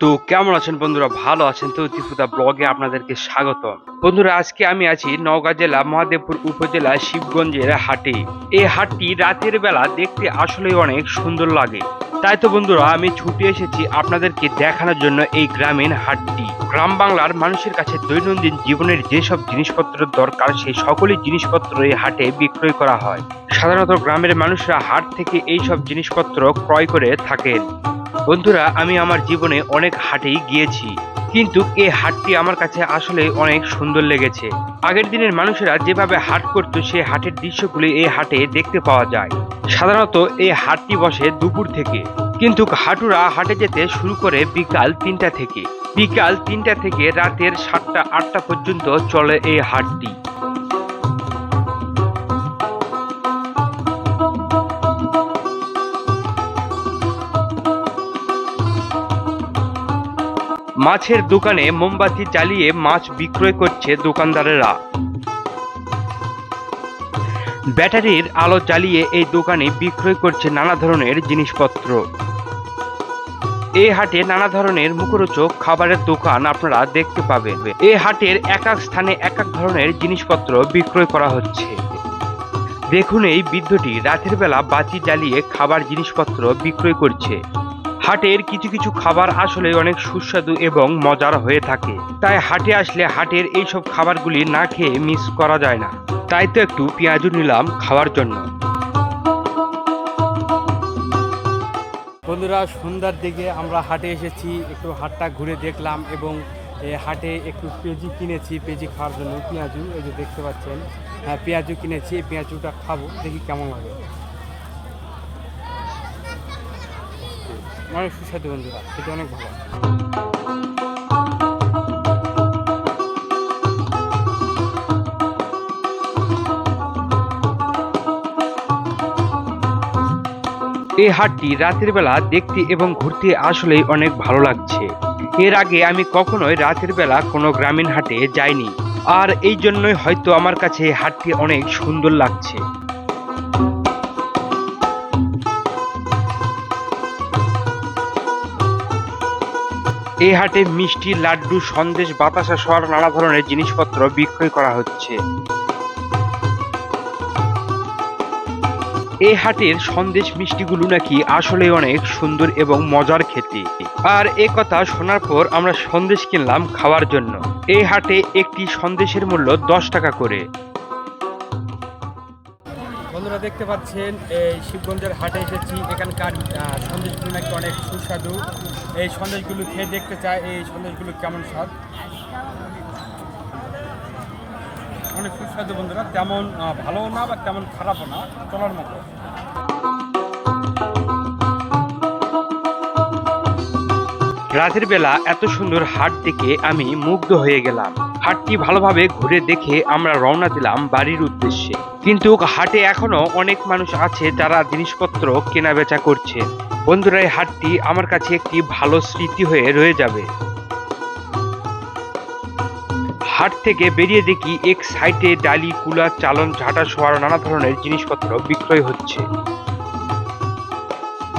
তো কেমন আছেন বন্ধুরা? ভালো আছেন তো? ত্রিপুরা ব্লগে আপনাদেরকে স্বাগত বন্ধুরা, আজকে আমি আছি নওগাঁ জেলা মহাদেবপুর উপজেলা শিবগঞ্জের হাটে। এই হাটটি রাতের বেলা দেখতে আসলে অনেক সুন্দর লাগে। তাই তো বন্ধুরা, আমি ছুটে এসেছি আপনাদেরকে দেখানোর জন্য এই গ্রামীণ হাটটি। গ্রাম বাংলার মানুষের কাছে দৈনন্দিন জীবনের যেসব জিনিসপত্র দরকার, সেই সকলই জিনিসপত্র এই হাটে বিক্রয় করা হয়। সাধারণত গ্রামের মানুষরা হাট থেকে এই সব জিনিসপত্র ক্রয় করে থাকেন। বন্ধুরা, আমি আমার জীবনে অনেক হাটেই গিয়েছি, কিন্তু এই হাটটি আমার কাছে আসলে অনেক সুন্দর লেগেছে। আগের দিনের মানুষেরা যেভাবে হাট করতো সেই হাটের দৃশ্যগুলি এই হাটে দেখতে পাওয়া যায়। সাধারণত এই হাটটি বসে দুপুর থেকে। কিন্তু হাটুরা হাটে যেতে শুরু করে বিকাল তিনটা থেকে। বিকাল তিনটা থেকে রাতের সাতটা, আটটা পর্যন্ত চলে এই হাটটি। মাছের দোকানে মোমবাতি জ্বালিয়ে মাছ বিক্রয় করছে দোকানদারেরা। ব্যাটারির আলো জ্বালিয়ে এই দোকানে বিক্রয় করছে নানা ধরনের জিনিসপত্র। এই হাটে নানা ধরনের মুখরোচক খাবারের দোকান আপনারা দেখতে পাবেন। এই হাটের এক এক স্থানে এক এক ধরনের জিনিসপত্র বিক্রয় করা হচ্ছে। দেখুন এই বৃদ্ধটি রাতের বেলা বাতি জ্বালিয়ে খাবার জিনিসপত্র বিক্রয় করছে। হাটের কিছু কিছু খাবার আসলে অনেক সুস্বাদু এবং মজার হয়ে থাকে। তাই হাটে আসলে হাটের এইসব খাবারগুলি না খেয়ে মিস করা যায় না। তাই তো একটু পেঁয়াজু নিলাম খাওয়ার জন্য। বন্ধুরা, সন্ধ্যার দিকে আমরা হাটে এসেছি, একটু হাটটা ঘুরে দেখলাম এবং হাটে একটু পেঁয়াজি কিনেছি, পেঁয়াজি খাওয়ার জন্য। পেঁয়াজু, এই যে দেখতে পাচ্ছেন হ্যাঁ পেঁয়াজু কিনেছি, এই পেঁয়াজুটা খাব, দেখি কেমন লাগে। অনেক সুস্বাদু বন্ধুরা সেটা অনেক ভালো। এই হাটটি রাতের বেলা দেখতে এবং ঘুরতে আসলেই অনেক ভালো লাগছে। এর আগে আমি কখনোই রাতের বেলা কোনো গ্রামীণ হাটে যাইনি। আর এই জন্যই হয়তো আমার কাছে হাটটি অনেক সুন্দর লাগছে। এই হাটে মিষ্টি, লাড্ডু, সন্দেশ, বাতাসা সহ নানা ধরনের জিনিসপত্র বিক্রয় করা হচ্ছে। এই হাটের সন্দেশ মিষ্টিগুলো নাকি আসলে অনেক সুন্দর এবং মজার খেতে। আর এ কথা শোনার পর আমরা সন্দেশ কিনলাম খাওয়ার জন্য। এই হাটে একটি সন্দেশের মূল্য দশ টাকা করে। বন্ধুরা দেখতে পাচ্ছেন, এই শিবগঞ্জের হাটে এসেছি। এখানকার সন্দেশগুলো নাকি অনেক সুস্বাদু। এই সন্দেশগুলো খেয়ে দেখতে চাই, এই সন্দেশগুলো কেমন স্বাদ? অনেক সুস্বাদু বন্ধুরা, তেমন ভালোও না বা তেমন খারাপও না, চলার মতো। রাতের বেলা এত সুন্দর হাট দেখে আমি মুগ্ধ হয়ে গেলাম। হাটটি ভালোভাবে ঘুরে দেখে আমরা রওনা দিলাম বাড়ির উদ্দেশ্যে। কিন্তু হাটে এখনও অনেক মানুষ আছে যারা জিনিসপত্র কেনা বেচা করছে। বন্ধুরা, এই হাটটি আমার কাছে একটি ভালো স্মৃতি হয়ে রয়ে যাবে। হাট থেকে বেরিয়ে দেখি এক সাইডে ডালি, কুলা, চালন, ঝাঁটা শোয়ার নানা ধরনের জিনিসপত্র বিক্রয় হচ্ছে।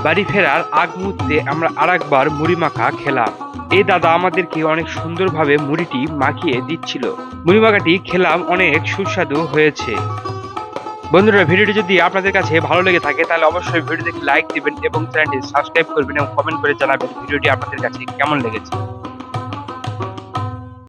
বাড়ি ফেরার আগ মুহূর্তে আমরা আরেকবার মুড়ি মাখা খেলাম। এই দাদা আমাদেরকে অনেক সুন্দরভাবে মুড়িটি মাখিয়ে দিচ্ছিল। মুড়ি মাখাটি খেলাম অনেক সুস্বাদু হয়েছে। বন্ধুরা, ভিডিওটি যদি আপনাদের কাছে ভালো লেগে থাকে, তাহলে অবশ্যই ভিডিওতে লাইক দিবেন এবং চ্যানেলটি সাবস্ক্রাইব করবেন এবং কমেন্ট করে জানাবেন ভিডিওটি আপনাদের কাছে কেমন লেগেছে।